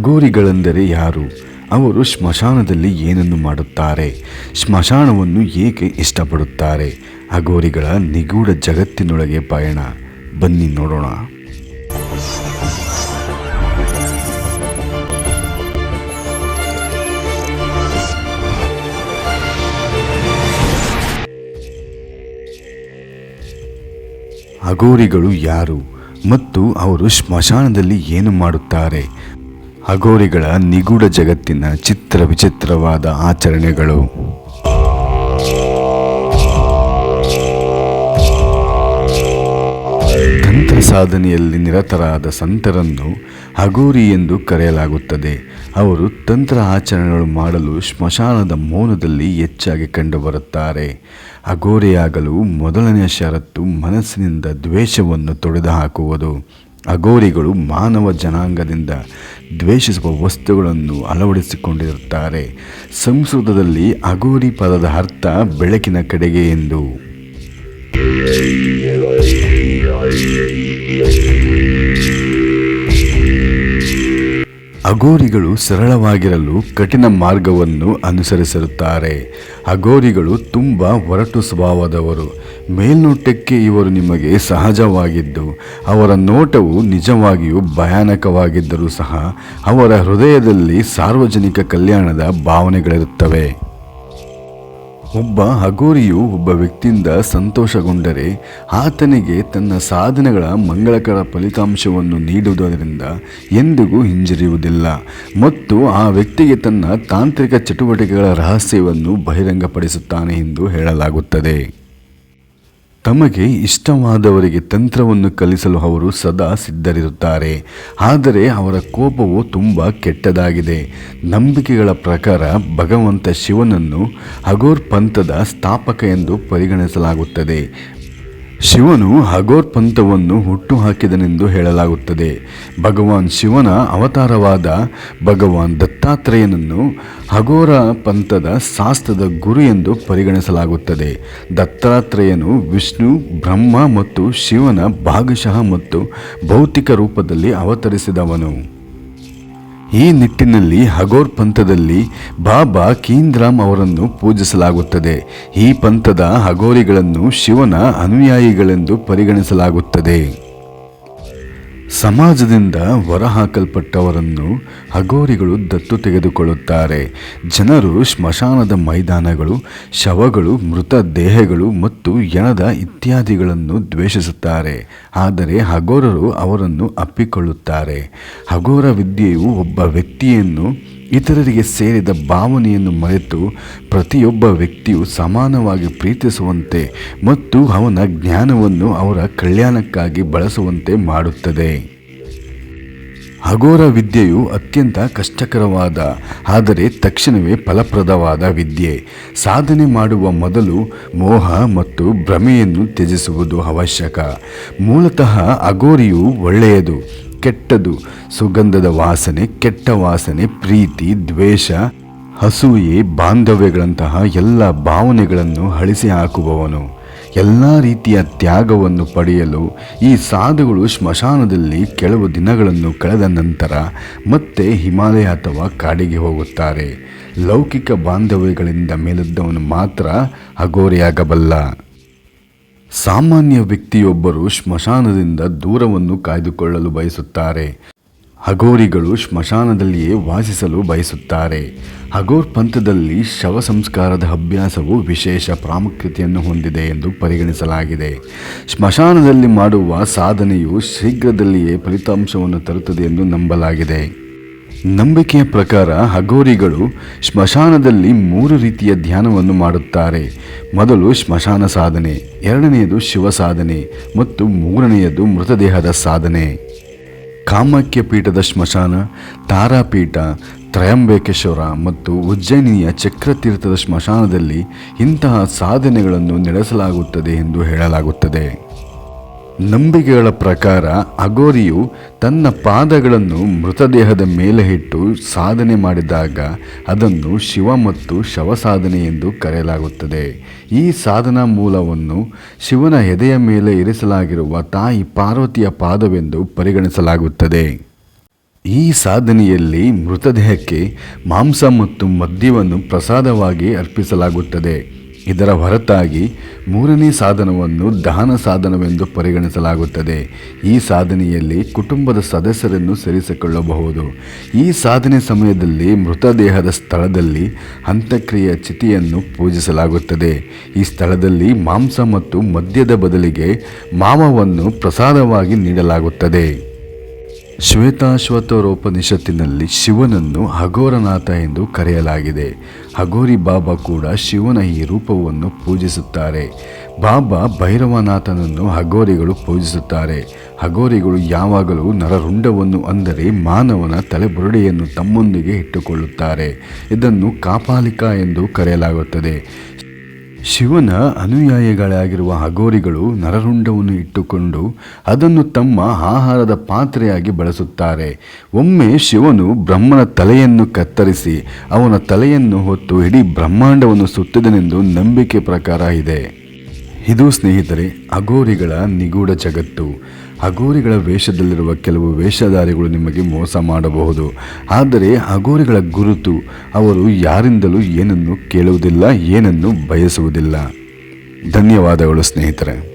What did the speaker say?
ಅಗೋರಿಗಳೆಂದರೆ ಯಾರು? ಅವರು ಸ್ಮಶಾನದಲ್ಲಿ ಏನನ್ನು ಮಾಡುತ್ತಾರೆ? ಸ್ಮಶಾನವನ್ನು ಏಕೆ ಇಷ್ಟಪಡುತ್ತಾರೆ? ಅಗೋರಿಗಳ ನಿಗೂಢ ಜಗತ್ತಿನೊಳಗೆ ಪಯಣ. ಬನ್ನಿ ನೋಡೋಣ. ಅಗೋರಿಗಳು ಯಾರು? ಮತ್ತು ಅವರು ಸ್ಮಶಾನದಲ್ಲಿ ಏನು ಮಾಡುತ್ತಾರೆ? ಅಗೋರಿಗಳ ನಿಗೂಢ ಜಗತ್ತಿನ ಚಿತ್ರ ವಿಚಿತ್ರವಾದ ಆಚರಣೆಗಳು. ತಂತ್ರ ಸಾಧನೆಯಲ್ಲಿ ನಿರತರಾದ ಸಂತರನ್ನು ಅಗೋರಿ ಎಂದು ಕರೆಯಲಾಗುತ್ತದೆ. ಅವರು ತಂತ್ರ ಆಚರಣೆಗಳು ಮಾಡಲು ಸ್ಮಶಾನದ ಮೌನದಲ್ಲಿ ಹೆಚ್ಚಾಗಿ ಕಂಡುಬರುತ್ತಾರೆ. ಅಗೋರಿಯಾಗಲು ಮೊದಲನೆಯ ಷರತ್ತು ಮನಸ್ಸಿನಿಂದ ದ್ವೇಷವನ್ನು ತೊಡೆದುಹಾಕುವುದು. ಅಗೋರಿಗಳು ಮಾನವ ಜನಾಂಗದಿಂದ ದ್ವೇಷಿಸುವ ವಸ್ತುಗಳನ್ನು ಅಳವಡಿಸಿಕೊಂಡಿರುತ್ತಾರೆ. ಸಂಸ್ಕೃತದಲ್ಲಿ ಅಗೋರಿ ಪದದ ಅರ್ಥ ಬೆಳಕಿನ ಕಡೆಗೆ ಎಂದು. ಅಗೋರಿಗಳು ಸರಳವಾಗಿರಲು ಕಠಿಣ ಮಾರ್ಗವನ್ನು ಅನುಸರಿಸಿರುತ್ತಾರೆ. ಅಗೋರಿಗಳು ತುಂಬ ಒರಟು ಸ್ವಭಾವದವರು. ಮೇಲ್ನೋಟಕ್ಕೆ ಇವರು ನಿಮಗೆ ಸಹಜವಾಗಿದ್ದು, ಅವರ ನೋಟವು ನಿಜವಾಗಿಯೂ ಭಯಾನಕವಾಗಿದ್ದರೂ ಸಹ ಅವರ ಹೃದಯದಲ್ಲಿ ಸಾರ್ವಜನಿಕ ಕಲ್ಯಾಣದ ಭಾವನೆಗಳಿರುತ್ತವೆ. ಒಬ್ಬ ಹಗೋರಿಯು ಒಬ್ಬ ವ್ಯಕ್ತಿಯಿಂದ ಸಂತೋಷಗೊಂಡರೆ ಆತನಿಗೆ ತನ್ನ ಸಾಧನೆಗಳ ಮಂಗಳಕರ ಫಲಿತಾಂಶವನ್ನು ನೀಡುವುದರಿಂದ ಎಂದಿಗೂ ಹಿಂಜರಿಯುವುದಿಲ್ಲ. ಮತ್ತು ಆ ವ್ಯಕ್ತಿಗೆ ತನ್ನ ತಾಂತ್ರಿಕ ಚಟುವಟಿಕೆಗಳ ರಹಸ್ಯವನ್ನು ಬಹಿರಂಗಪಡಿಸುತ್ತಾನೆ ಎಂದು ಹೇಳಲಾಗುತ್ತದೆ. ತಮಗೆ ಇಷ್ಟವಾದವರಿಗೆ ತಂತ್ರವನ್ನು ಕಲಿಸಲು ಅವರು ಸದಾ ಸಿದ್ಧರಿರುತ್ತಾರೆ. ಆದರೆ ಅವರ ಕೋಪವು ತುಂಬ ಕೆಟ್ಟದಾಗಿದೆ. ನಂಬಿಕೆಗಳ ಪ್ರಕಾರ ಭಗವಂತ ಶಿವನನ್ನು ಅಗೋರ್ ಪಂಥದ ಸ್ಥಾಪಕ ಎಂದು ಪರಿಗಣಿಸಲಾಗುತ್ತದೆ. ಶಿವನು ಹಗೋರ್ ಪಂಥವನ್ನು ಹುಟ್ಟುಹಾಕಿದನೆಂದು ಹೇಳಲಾಗುತ್ತದೆ. ಭಗವಾನ್ ಶಿವನ ಅವತಾರವಾದ ಭಗವಾನ್ ದತ್ತಾತ್ರೇಯನನ್ನು ಹಗೋರ ಪಂಥದ ಶಾಸ್ತ್ರದ ಗುರು ಎಂದು ಪರಿಗಣಿಸಲಾಗುತ್ತದೆ. ದತ್ತಾತ್ರೇಯನು ವಿಷ್ಣು, ಬ್ರಹ್ಮ ಮತ್ತು ಶಿವನ ಭಾಗಶಃ ಮತ್ತು ಭೌತಿಕ ರೂಪದಲ್ಲಿ ಅವತರಿಸಿದವನು. ಈ ನಿಟ್ಟಿನಲ್ಲಿ ಹಗೋರ್ ಪಂಥದಲ್ಲಿ ಬಾಬಾ ಕೀಂದ್ರಾಮ್ ಅವರನ್ನು ಪೂಜಿಸಲಾಗುತ್ತದೆ. ಈ ಪಂಥದ ಹಗೋರಿಗಳನ್ನು ಶಿವನ ಅನುಯಾಯಿಗಳೆಂದು ಪರಿಗಣಿಸಲಾಗುತ್ತದೆ. ಸಮಾಜದಿಂದ ಹೊರಹಾಕಲ್ಪಟ್ಟವರನ್ನು ಹಗೋರಿಗಳು ದತ್ತು ತೆಗೆದುಕೊಳ್ಳುತ್ತಾರೆ. ಜನರು ಸ್ಮಶಾನದ ಮೈದಾನಗಳು, ಶವಗಳು, ಮೃತ ದೇಹಗಳು ಮತ್ತು ಎಣದ ಇತ್ಯಾದಿಗಳನ್ನು ದ್ವೇಷಿಸುತ್ತಾರೆ. ಆದರೆ ಹಗೋರರು ಅವರನ್ನು ಅಪ್ಪಿಕೊಳ್ಳುತ್ತಾರೆ. ಹಗೋರ ವಿದ್ಯೆಯು ಒಬ್ಬ ವ್ಯಕ್ತಿಯನ್ನು ಇತರರಿಗೆ ಸೇರಿದ ಭಾವನೆಯನ್ನು ಮರೆತು ಪ್ರತಿಯೊಬ್ಬ ವ್ಯಕ್ತಿಯು ಸಮಾನವಾಗಿ ಪ್ರೀತಿಸುವಂತೆ ಮತ್ತು ಅವನ ಜ್ಞಾನವನ್ನು ಅವರ ಕಲ್ಯಾಣಕ್ಕಾಗಿ ಬಳಸುವಂತೆ ಮಾಡುತ್ತದೆ. ಅಘೋರ ವಿದ್ಯೆಯು ಅತ್ಯಂತ ಕಷ್ಟಕರವಾದ, ಆದರೆ ತಕ್ಷಣವೇ ಫಲಪ್ರದವಾದ ವಿದ್ಯೆ. ಸಾಧನೆ ಮಾಡುವ ಮೊದಲು ಮೋಹ ಮತ್ತು ಭ್ರಮೆಯನ್ನು ತ್ಯಜಿಸುವುದು ಅವಶ್ಯಕ. ಮೂಲತಃ ಅಗೋರಿಯು ಒಳ್ಳೆಯದು. ಕೆಟ್ಟದು. ಸುಗಂಧದ ವಾಸನೆ, ಕೆಟ್ಟ ವಾಸನೆ, ಪ್ರೀತಿ, ದ್ವೇಷ, ಹಸೂಯೆ, ಬಾಂಧವ್ಯಗಳಂತಹ ಎಲ್ಲ ಭಾವನೆಗಳನ್ನು ಅಳಿಸಿ ಹಾಕುವವನು. ಎಲ್ಲ ರೀತಿಯ ತ್ಯಾಗವನ್ನು ಪಡೆಯಲು ಈ ಸಾಧುಗಳು ಸ್ಮಶಾನದಲ್ಲಿ ಕೆಲವು ದಿನಗಳನ್ನು ಕಳೆದ ನಂತರ ಮತ್ತೆ ಹಿಮಾಲಯ ಅಥವಾ ಕಾಡಿಗೆ ಹೋಗುತ್ತಾರೆ. ಲೌಕಿಕ ಬಾಂಧವ್ಯಗಳಿಂದ ಮೇಲಿದ್ದವನು ಮಾತ್ರ ಅಗೋರಿಯಾಗಬಲ್ಲ ಸಾಮಾನ್ಯ ವ್ಯಕ್ತಿಯೊಬ್ಬರು ಸ್ಮಶಾನದಿಂದ ದೂರವನ್ನು ಕಾಯ್ದುಕೊಳ್ಳಲು ಬಯಸುತ್ತಾರೆ. ಹಗೋರಿಗಳು ಸ್ಮಶಾನದಲ್ಲಿಯೇ ವಾಸಿಸಲು ಬಯಸುತ್ತಾರೆ. ಹಗೋರ್ ಪಂಥದಲ್ಲಿ ಶವ ಸಂಸ್ಕಾರದ ಅಭ್ಯಾಸವು ವಿಶೇಷ ಪ್ರಾಮುಖ್ಯತೆಯನ್ನು ಹೊಂದಿದೆ ಎಂದು ಪರಿಗಣಿಸಲಾಗಿದೆ. ಸ್ಮಶಾನದಲ್ಲಿ ಮಾಡುವ ಸಾಧನೆಯು ಶೀಘ್ರದಲ್ಲಿಯೇ ಫಲಿತಾಂಶವನ್ನು ತರುತ್ತದೆ ಎಂದು ನಂಬಲಾಗಿದೆ. ನಂಬಿಕೆಯ ಪ್ರಕಾರ ಹಗೋರಿಗಳು ಸ್ಮಶಾನದಲ್ಲಿ ಮೂರು ರೀತಿಯ ಧ್ಯಾನವನ್ನು ಮಾಡುತ್ತಾರೆ. ಮೊದಲು ಸ್ಮಶಾನ ಸಾಧನೆ, ಎರಡನೆಯದು ಶಿವ ಸಾಧನೆ ಮತ್ತು ಮೂರನೆಯದು ಮೃತದೇಹದ ಸಾಧನೆ. ಕಾಮಾಕ್ಯ ಪೀಠದ ಸ್ಮಶಾನ ತಾರಾಪೀಠ, ತ್ರಯಂಬೇಕೇಶ್ವರ ಮತ್ತು ಉಜ್ಜಯಿನಿಯ ಚಕ್ರತೀರ್ಥದ ಸ್ಮಶಾನದಲ್ಲಿ ಇಂತಹ ಸಾಧನೆಗಳನ್ನು ನಡೆಸಲಾಗುತ್ತದೆ ಎಂದು ಹೇಳಲಾಗುತ್ತದೆ. ನಂಬಿಕೆಗಳ ಪ್ರಕಾರ ಅಗೋರಿಯು ತನ್ನ ಪಾದಗಳನ್ನು ಮೃತದೇಹದ ಮೇಲೆ ಇಟ್ಟು ಸಾಧನೆ ಮಾಡಿದಾಗ ಅದನ್ನು ಶಿವ ಮತ್ತು ಶವ ಸಾಧನೆ ಎಂದು ಕರೆಯಲಾಗುತ್ತದೆ. ಈ ಸಾಧನಾ ಮೂಲವನ್ನು ಶಿವನ ಎದೆಯ ಮೇಲೆ ಇರಿಸಲಾಗಿರುವ ತಾಯಿ ಪಾರ್ವತಿಯ ಪಾದವೆಂದು ಪರಿಗಣಿಸಲಾಗುತ್ತದೆ. ಈ ಸಾಧನೆಯಲ್ಲಿ ಮೃತದೇಹಕ್ಕೆ ಮಾಂಸ ಮತ್ತು ಮದ್ಯವನ್ನು ಪ್ರಸಾದವಾಗಿ ಅರ್ಪಿಸಲಾಗುತ್ತದೆ. ಇದರ ಹೊರತಾಗಿ ಮೂರನೇ ಸಾಧನವನ್ನು ದಾನ ಸಾಧನವೆಂದು ಪರಿಗಣಿಸಲಾಗುತ್ತದೆ. ಈ ಸಾಧನೆಯಲ್ಲಿ ಕುಟುಂಬದ ಸದಸ್ಯರನ್ನು ಸೇರಿಸಿಕೊಳ್ಳಬಹುದು. ಈ ಸಾಧನೆ ಸಮಯದಲ್ಲಿ ಮೃತದೇಹದ ಸ್ಥಳದಲ್ಲಿ ಅಂತ್ಯಕ್ರಿಯೆಯ ಚಿತಿಯನ್ನು ಪೂಜಿಸಲಾಗುತ್ತದೆ. ಈ ಸ್ಥಳದಲ್ಲಿ ಮಾಂಸ ಮತ್ತು ಮದ್ಯದ ಬದಲಿಗೆ ಮಾವವನ್ನು ಪ್ರಸಾದವಾಗಿ ನೀಡಲಾಗುತ್ತದೆ. ಶ್ವೇತಾಶ್ವತರೋಪನಿಷತ್ತಿನಲ್ಲಿ ಶಿವನನ್ನು ಹಗೋರನಾಥ ಎಂದು ಕರೆಯಲಾಗಿದೆ. ಹಗೋರಿ ಬಾಬಾ ಕೂಡ ಶಿವನ ಈ ರೂಪವನ್ನು ಪೂಜಿಸುತ್ತಾರೆ. ಬಾಬಾ ಭೈರವನಾಥನನ್ನು ಹಗೋರಿಗಳು ಪೂಜಿಸುತ್ತಾರೆ. ಹಗೋರಿಗಳು ಯಾವಾಗಲೂ ನರರುಂಡವನ್ನು ಅಂದರೆ ಮಾನವನ ತಲೆಬುರುಡೆಯನ್ನು ತಮ್ಮೊಂದಿಗೆ ಇಟ್ಟುಕೊಳ್ಳುತ್ತಾರೆ. ಇದನ್ನು ಕಾಪಾಲಿಕ ಎಂದು ಕರೆಯಲಾಗುತ್ತದೆ. ಶಿವನ ಅನುಯಾಯಿಗಳಾಗಿರುವ ಹಗೋರಿಗಳು ನರರುಂಡವನ್ನು ಇಟ್ಟುಕೊಂಡು ಅದನ್ನು ತಮ್ಮ ಆಹಾರದ ಪಾತ್ರೆಯಾಗಿ ಬಳಸುತ್ತಾರೆ. ಒಮ್ಮೆ ಶಿವನು ಬ್ರಹ್ಮನ ತಲೆಯನ್ನು ಕತ್ತರಿಸಿ ಅವನ ತಲೆಯನ್ನು ಹೊತ್ತು ಇಡೀ ಬ್ರಹ್ಮಾಂಡವನ್ನು ಸುತ್ತಿದನೆಂದು ನಂಬಿಕೆ ಪ್ರಕಾರ ಇದೆ. ಇದು ಸ್ನೇಹಿತರೆ ಅಗೋರಿಗಳ ನಿಗೂಢ ಜಗತ್ತು. ಅಗೋರಿಗಳ ವೇಷದಲ್ಲಿರುವ ಕೆಲವು ವೇಷಧಾರಿಗಳು ನಿಮಗೆ ಮೋಸ ಮಾಡಬಹುದು. ಆದರೆ ಅಗೋರಿಗಳ ಗುರುತು, ಅವರು ಯಾರಿಂದಲೂ ಏನನ್ನು ಕೇಳುವುದಿಲ್ಲ, ಏನನ್ನು ಬಯಸುವುದಿಲ್ಲ. ಧನ್ಯವಾದಗಳು ಸ್ನೇಹಿತರೆ.